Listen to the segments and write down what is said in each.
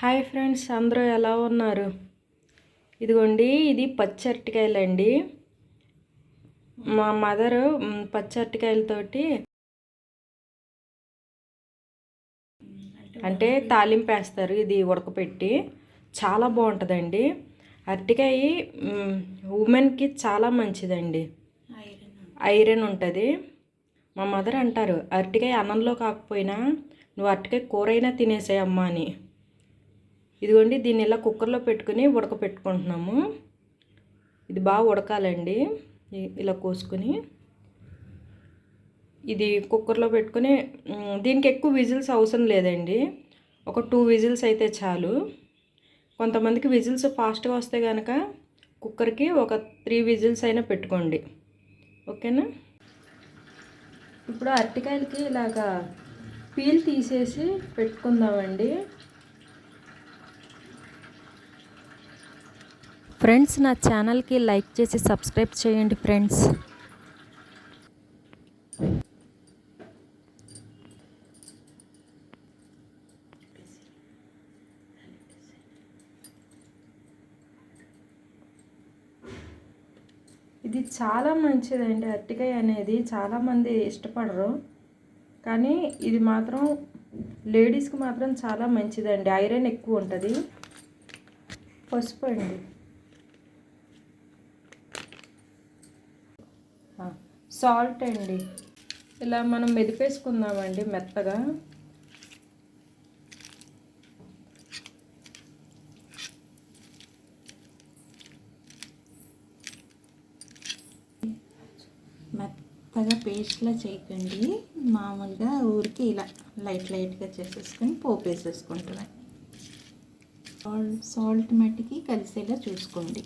Hi friends అందరూ ఎలా ఉన్నారు? ఇదిగోండి ఇది పచ్చి అరటికాయలండి మా మదరు పచ్చి అరటికాయలతోటి అంటే తాలింపు వేస్తారు ఇది ఉడకపెట్టి. చాలా బాగుంటుందండి. అరటికాయ ఉమెన్కి చాలా మంచిదండి. ఐరన్ ఉంటుంది. మా మదర్ అంటారు అరటికాయ అన్నంలో కాకపోయినా నువ్వు అరటికాయ కూర అయినా తినేసాయి అమ్మ అని. ఇదిగోండి దీన్ని ఇలా కుక్కర్లో పెట్టుకుని ఉడకపెట్టుకుంటున్నాము. ఇది బాగా ఉడకాలండి. ఇలా కోసుకుని ఇది కుక్కర్లో పెట్టుకుని దీనికి ఎక్కువ విజిల్స్ అవసరం లేదండి. ఒక టూ విజిల్స్ అయితే చాలు. కొంతమందికి విజిల్స్ ఫాస్ట్గా వస్తే కనుక కుక్కర్కి ఒక త్రీ విజిల్స్ అయినా పెట్టుకోండి. ఓకేనా? ఇప్పుడు అరటికాయలకి ఇలాగా పీల్ తీసేసి పెట్టుకుందామండి. ఫ్రెండ్స్ నా ఛానల్కి లైక్ చేసి సబ్స్క్రైబ్ చేయండి ఫ్రెండ్స్. ఇది చాలా మంచిదండి అరటికాయ అనేది. చాలామంది ఇష్టపడరు. కానీ ఇది మాత్రం లేడీస్కి మాత్రం చాలా మంచిదండి. ఐరన్ ఎక్కువ ఉంటుంది. పసుపు అండి. సాల్ట్ అండి. ఇలా మనం మెదిపేసుకుందామండి మెత్తగా. మెత్తగా పేస్ట్లా చేయకండి. మామూలుగా ఊరికి ఇలా లైట్ లైట్గా చేసేసుకొని పోపు వేసేసుకుంటున్నాయి సాల్ట్ సాల్ట్ మట్టికి కలిసేలా చూసుకోండి.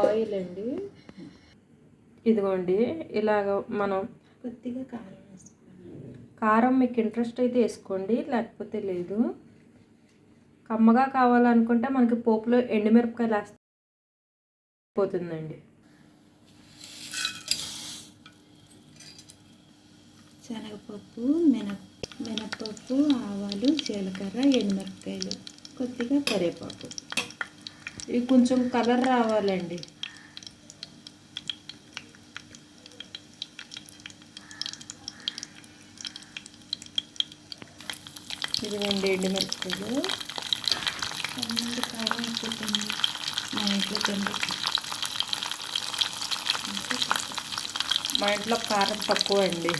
ఆయిల్ అండి. ఇదిగోండి ఇలాగ మనం కొద్దిగా కారం కారం మీకు ఇంట్రెస్ట్ అయితే వేసుకోండి లేకపోతే లేదు. కమ్మగా కావాలనుకుంటే మనకి పోపులో ఎండుమిరపకాయలు వేస్తే పోతుందండి. శనగపప్పు మిన మినపప్పు ఆవాలు జీలకర్ర ఎండుమిరపకాయలు. కొద్దిగా కరివేపాకు. ఇవి కొంచెం కలర్ రావాలండి. ఇదిగోండి ఎండుమిరపకాయలు. కొంతమంది కారం ఎక్కువ మా ఇంట్లో తిండి మా ఇంట్లో కారం తక్కువ అండి.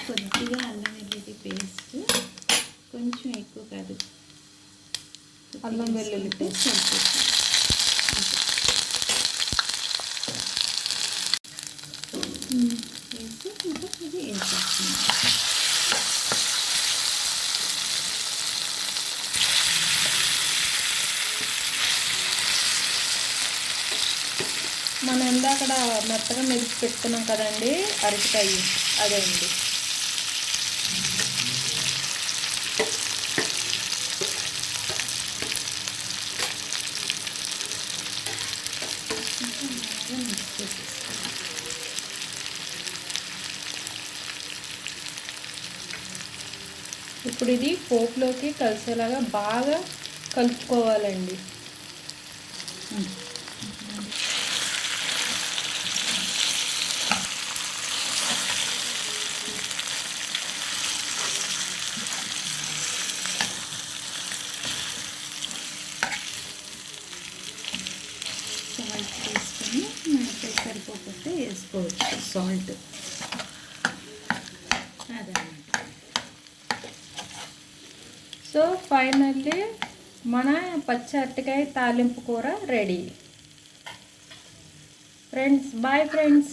కొద్దిగా అల్లం వెల్లుల్లి పేస్ట్ కొంచెం ఎక్కువ కాదు. అల్లం వెల్లుల్లి పేస్ట్? సరిపోతుంది వేసి ఇంకా అది వేసేస్తున్నాం మనం ఇందాకడ మెత్తగా మెదిపి పెట్టుకున్నాం కదండి అరటికాయ. అదే అండి ఇంకా బాగా మిక్స్ చేసేసుకోవాలి ఇప్పుడు ఇది పోపులోకి కలిసేలాగా బాగా కలుపుకోవాలండి. సాల్ట్ తీసుకొని మనకి సరిపోకపోతే వేసుకోవచ్చు. సాల్ట్ సో ఫైనల్లీ మన పచ్చి అరటికాయ తాలింపు కూర రెడీ. Friends bye friends